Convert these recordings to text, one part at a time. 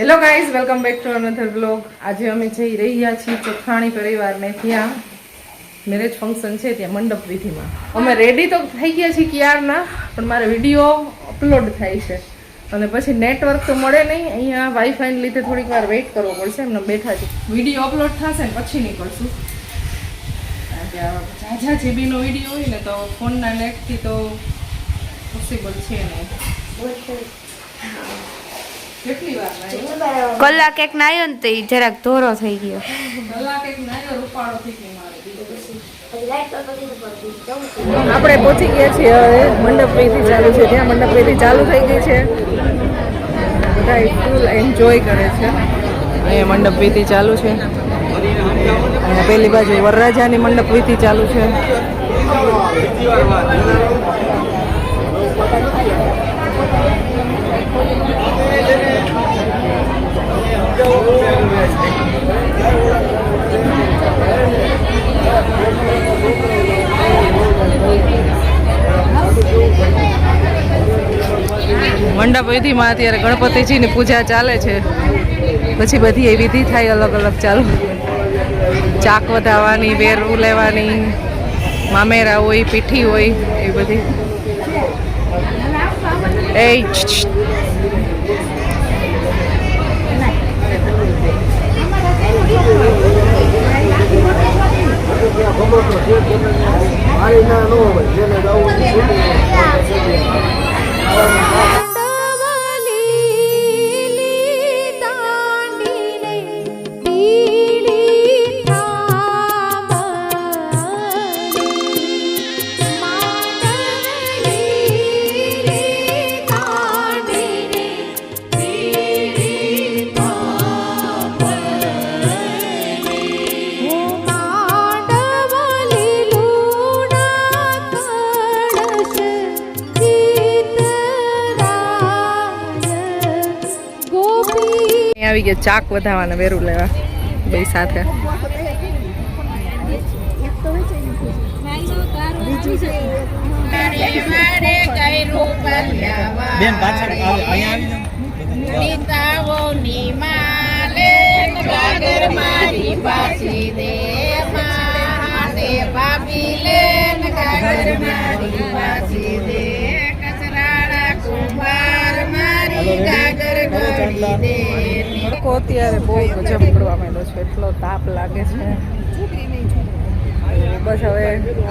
Hello guys welcome back to another blog આજે અમે જઈ રહ્યા છીએ ચોખાણી પરિવારને ત્યાં. મેરેજ ફંક્શન છે ત્યાં મંડપ વિધિમાં. અમે રેડી તો થઈ ગયા છીએ ક્યારના, પણ મારે વીડિયો અપલોડ થાય છે. અને પછી નેટવર્ક તો મળે નહીં, અહીંયા વાઈફાઈને લીધે થોડીક વાર વેઇટ કરવો પડશે, એમને બેઠા છે. વીડિયો અપલોડ થશે ને પછી નીકળશું. ઝાઝા જીબીનો વીડિયો હોય ને તો ફોનના નેટથી તો પોસિબલ છે નહીં. કલાક એક નાયો ને તો ઈ જરાક ધોરો થઈ ગયો. કલાક એક નાનો રૂપાળો થઈ ગયો આપણે પહોંચી ગયા છીએ હવે. મંડપ વિધિ ચાલુ છે. ત્યાં મંડપ વિધિ ચાલુ થઈ ગઈ છે. બધા ફૂલ એન્જોય કરે છે. અહીંયા મંડપ વિધિ ચાલુ છે. અને પેલી બાજુ વરરાજાની મંડપ વિધિ ચાલુ છે. મંડપ વિધિમાં અત્યારે ગણપતિજીની પૂજા ચાલે છે. પછી બધી એ વિધિ થાય અલગ અલગ ચાલુ. ચાક વધાવવાની, વેરવું લેવાની, મામેરા હોય, પીઠી હોય એ બધી. એ છ, છ. અહીં આવી ગયા ચાક વધાવવાના વેરું લેવા બે સાથે. બેન પાછળ આવે અહીંયા આવી તડકો અત્યારે બહુ ગજબ પડવા માંડ્યો છે. એટલો તાપ લાગે છે. બસ હવે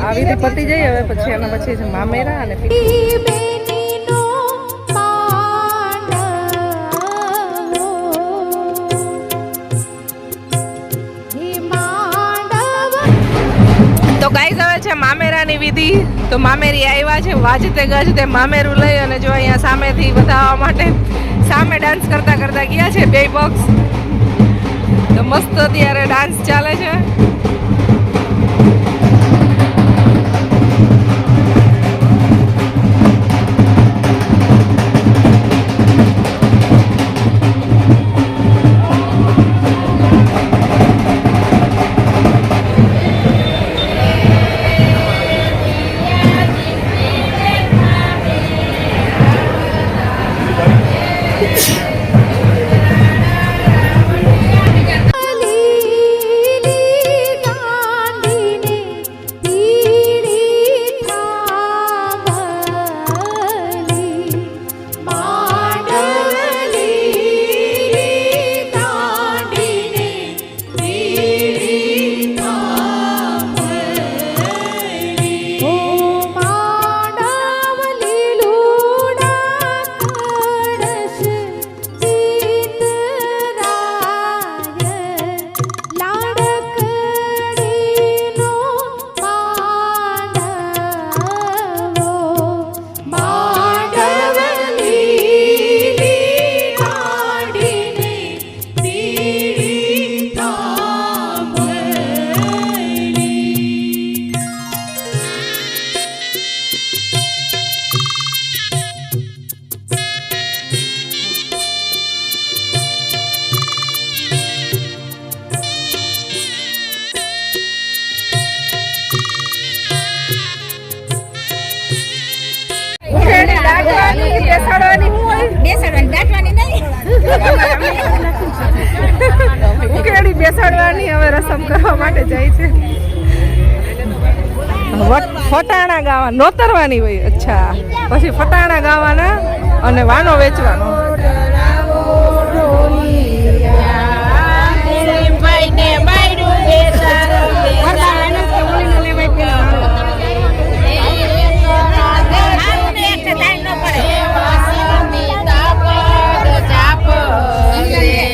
આવી રીતે પતી જઈએ. હવે પછી એના પછી છે મામેરા અને તો ગાઈઝ હવે છે મામેરાની વિધિ. તો મામેરી આવ્યા છે વાજતે ગજતે મામેરું લઈ અને જો અહીંયા સામેથી બતાવવા માટે સામે ડાન્સ કરતા કરતા ગયા છે બે બોક્સ તો મસ્ત અત્યારે ડાન્સ ચાલે છે. ઉકેડી બેસાડવાની હવે રસમ કરવા માટે જાય છે. ફટાણા ગાવા, નોતરવાની હોય, અચ્છા. પછી ફટાણા ગાવાના અને વાનો વેચવાનો. લેવાય お願。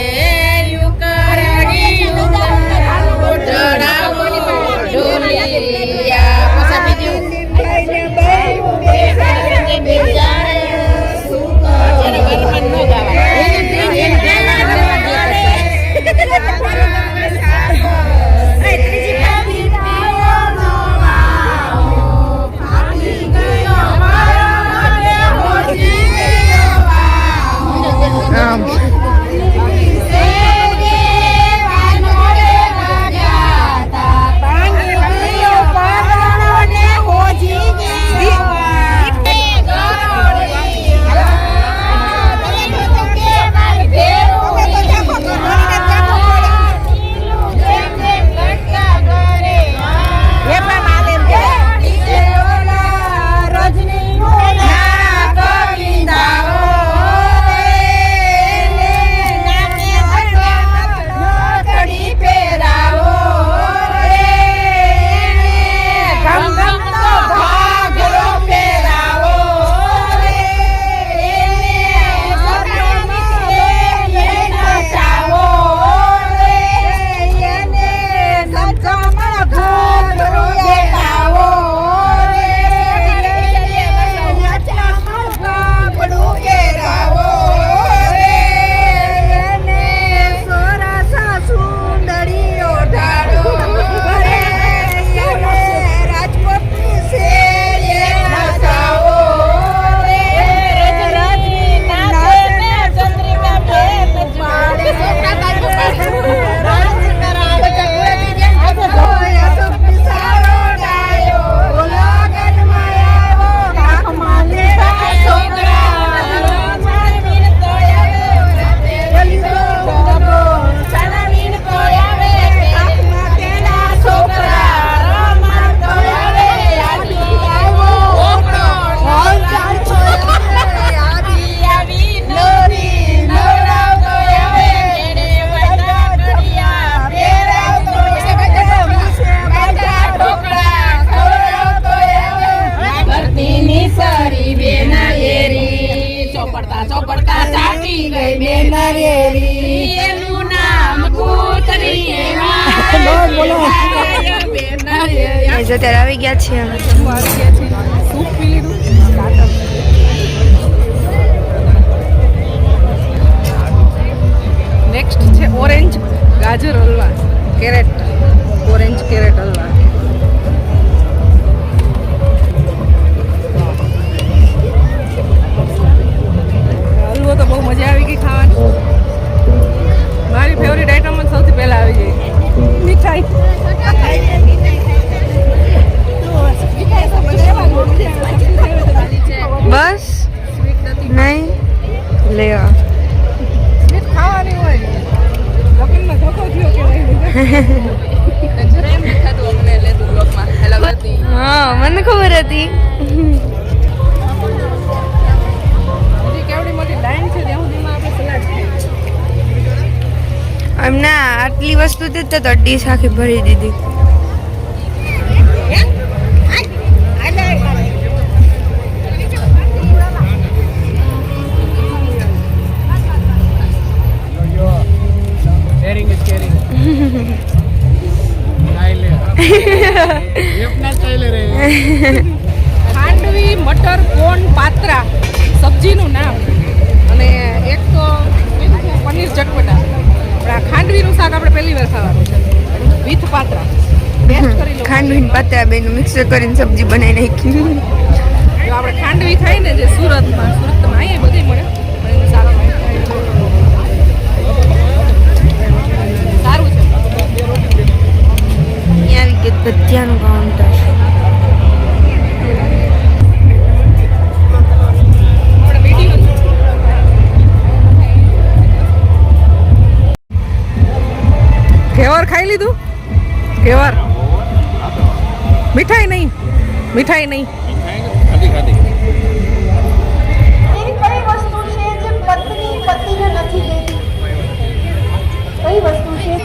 હતી તો ડીશ આખી ભરી દીધી. ખાંડવી મટર કોણ પાત્રા સબ્જીનું નામ. અને અત્યારે બેનું મિક્સર કરીને સબ્જી બનાવી નાખી. આપણે ખાંડવી ખાઈ ને જે સુરતમાં સુરતમાં અહીંયા બધી મળે. કાઉન્ટર ઘેવર ખાઈ લીધું? ઘેવર. મીઠાઈ નહીં. ખાધી ખાધી એવી કઈ વસ્તુ છે જે પત્ની પતિને નથી દેતી? કઈ વસ્તુ છે.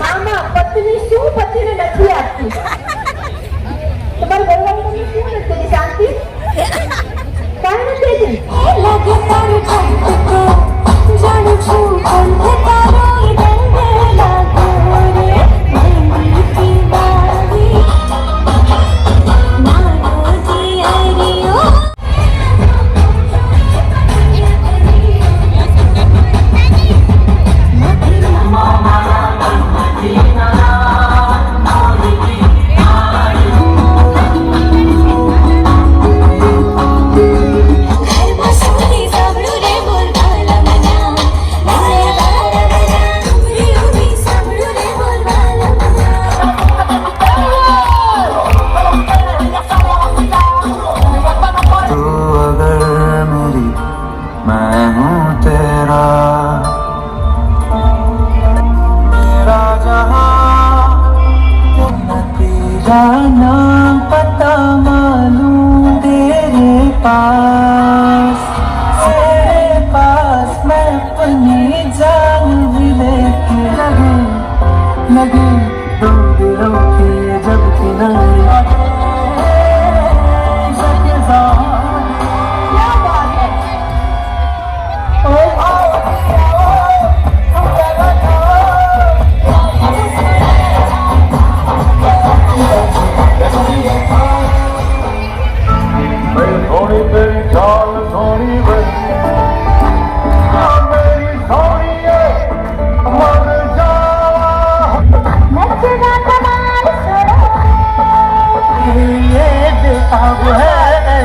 મામા પત્ની શું પતિને નથી આપતી?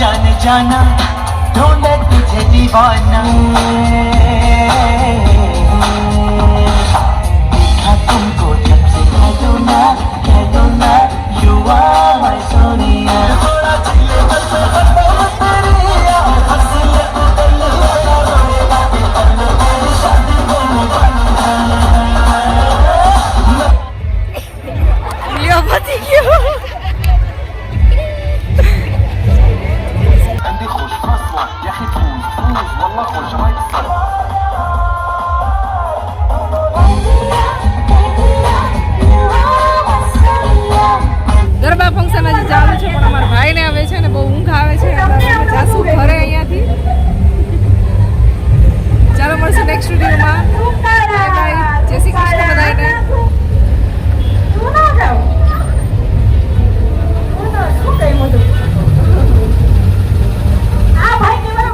जाने जाना ढूंढे तुझे दीवाना देखा तुमको जब से कह दो ना कह दो